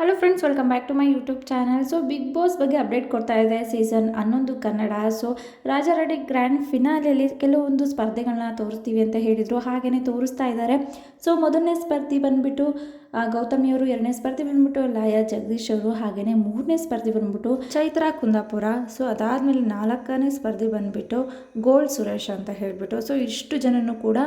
Hello friends welcome back to my YouTube channel so Bigg Boss ಬಗ್ಗೆ update ಕೊಡ್ತಾ ಇದೆ season ಹನ್ನೊಂದು Kannada. So Raja Reddy grand ಫಿನಾಲೆಯಲ್ಲಿ ಕೆಲವೊಂದು ಸ್ಪರ್ಧೆಗಳನ್ನ ತೋರಿಸ್ತೀವಿ ಅಂತ ಹೇಳಿದರು. ಹಾಗೆಯೇ ತೋರಿಸ್ತಾ ಇದ್ದಾರೆ ಸೊ ಮೊದಲನೇ ಸ್ಪರ್ಧಿ ಬಂದುಬಿಟ್ಟು ಗೌತಮಿಯವರು ಎರಡನೇ ಸ್ಪರ್ಧಿ ಬಂದ್ಬಿಟ್ಟು ಲಾಯ ಜಗದೀಶ್ ಅವರು ಹಾಗೆಯೇ ಮೂರನೇ ಸ್ಪರ್ಧಿ ಬಂದ್ಬಿಟ್ಟು ಚೈತ್ರ ಕುಂದಾಪುರ. ಸೊ ಅದಾದಮೇಲೆ ನಾಲ್ಕನೇ ಸ್ಪರ್ಧಿ ಬಂದ್ಬಿಟ್ಟು ಗೋಲ್ಡ್ ಸುರೇಶ್ ಅಂತ ಹೇಳಿಬಿಟ್ಟು. ಸೊ ಇಷ್ಟು ಜನನು ಕೂಡ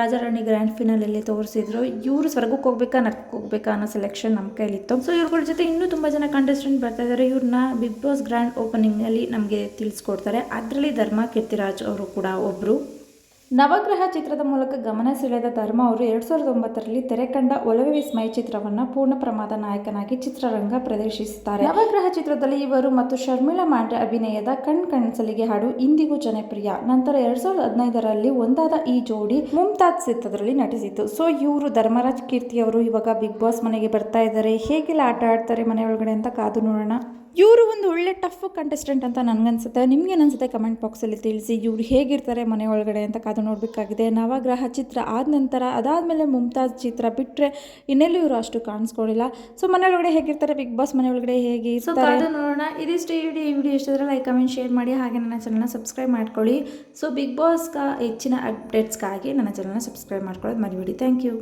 ರಾಜಾರಾಣಿ ಗ್ರ್ಯಾಂಡ್ ಫಿನಾಲಲ್ಲಿ ತೋರಿಸಿದ್ರು. ಇವರು ಸ್ವರ್ಗಕ್ಕೆ ಹೋಗ್ಬೇಕಾ, ನರ್ಕಕ್ಕೆ ಹೋಗ್ಬೇಕಾ ಅನ್ನೋ ಸೆಲೆಕ್ಷನ್ ನಮ್ಮ ಕೈಲಿತ್ತು. ಸೊ ಇವ್ರಗಳ ಜೊತೆ ಇನ್ನೂ ತುಂಬ ಜನ ಕಂಟೆಸ್ಟೆಂಟ್ ಬರ್ತಾ ಇದ್ದಾರೆ ಇವ್ರನ್ನ ಬಿಗ್ ಬಾಸ್ ಗ್ರ್ಯಾಂಡ್ ಓಪನಿಂಗ್ನಲ್ಲಿ ನಮಗೆ ತಿಳಿಸ್ಕೊಡ್ತಾರೆ. ಅದರಲ್ಲಿ ಧರ್ಮ ಕೀರ್ತಿರಾಜ್ ಅವರು ಕೂಡ ಒಬ್ಬರು ನವಗ್ರಹ ಚಿತ್ರದ ಮೂಲಕ ಗಮನ ಸೆಳೆದ ಧರ್ಮ ಅವರು ಎರಡು ಸಾವಿರದ ಒಂಬತ್ತರಲ್ಲಿ ತೆರೆ ಕಂಡ ಒಲವೆ ವಿಸ್ಮಯ ಚಿತ್ರವನ್ನು ಪೂರ್ಣ ಪ್ರಮಾದ ನಾಯಕನಾಗಿ ಚಿತ್ರರಂಗ ಪ್ರದರ್ಶಿಸುತ್ತಾರೆ. ನವಗ್ರಹ ಚಿತ್ರದಲ್ಲಿ ಇವರು ಮತ್ತು ಶರ್ಮಿಳಾ ಮಾಂಡ್ರೆ ಅಭಿನಯದ ಕಣ್ ಕಣ್ಸಲಿಗೆ ಹಾಡು ಇಂದಿಗೂ ಜನಪ್ರಿಯ. ನಂತರ ಎರಡ್ ಸಾವಿರದ ಹದಿನೈದರಲ್ಲಿ ಒಂದಾದ ಈ ಜೋಡಿ ಮುಮ್ತಾಜ್ ಚಿತ್ರದಲ್ಲಿ ನಟಿಸಿತು. ಸೊ, ಇವರು ಧರ್ಮರಾಜ್ ಕೀರ್ತಿ ಅವರು ಇವಾಗ ಬಿಗ್ ಬಾಸ್ ಮನೆಗೆ ಬರ್ತಾ ಇದ್ದಾರೆ. ಹೇಗೆಲ್ಲ ಆಟ ಆಡ್ತಾರೆ ಮನೆ ಒಳಗಡೆ ಅಂತ ಕಾದು ನೋಡೋಣ. ಇವರು ಒಂದು ಒಳ್ಳೆ ಟಫ್ ಕಂಟೆಸ್ಟೆಂಟ್ ಅಂತ ನನಗನ್ಸುತ್ತೆ. ನಿಮ್ಗೆ ಅನ್ಸುತ್ತೆ? ಕಮೆಂಟ್ ಬಾಕ್ಸಲ್ಲಿ ತಿಳಿಸಿ. ಇವ್ರು ಹೇಗಿರ್ತಾರೆ ಮನೆ ಒಳಗಡೆ ಅಂತ ಕಾದು ನೋಡಬೇಕಾಗಿದೆ. ನವಗ್ರಹ ಚಿತ್ರ ಆದ ನಂತರ ಅದಾದಮೇಲೆ ಮುಮ್ತಾಜ್ ಚಿತ್ರ ಬಿಟ್ಟರೆ ಇನ್ನೆಲ್ಲೂ ಇವರು ಅಷ್ಟು ಕಾಣಿಸ್ಕೊಳ್ಳಿಲ್ಲ ಸೊ ಮನೆ ಒಳಗಡೆ ಹೇಗಿರ್ತಾರೆ? ಬಿಗ್ ಬಾಸ್ ಮನೆ ಒಳಗಡೆ ಹೇಗೆ ಸೊ ಅದು ನೋಡೋಣ. ಇದಿಷ್ಟು ಈ ವಿಡಿಯೋ ಈ ವಿಡಿಯೋ ಇಷ್ಟಿದ್ರೆ ಲೈಕ್ ಕಮೆಂಟ್ ಶೇರ್ ಮಾಡಿ. ಹಾಗೆ ನನ್ನ ಚಾನಲ್ನ ಸಬ್ಸ್ಕ್ರೈಬ್ ಮಾಡ್ಕೊಳ್ಳಿ. ಸೊ ಬಿಗ್ ಬಾಸ್ಗೆ ಹೆಚ್ಚಿನ ಅಪ್ಡೇಟ್ಸ್ಗಾಗಿ ನನ್ನ ಚಾನಲ್ನ ಸಬ್ಸ್ಕ್ರೈಬ್ ಮಾಡ್ಕೊಳ್ಳೋದು ಮರಿಬೇಡಿ. Thank you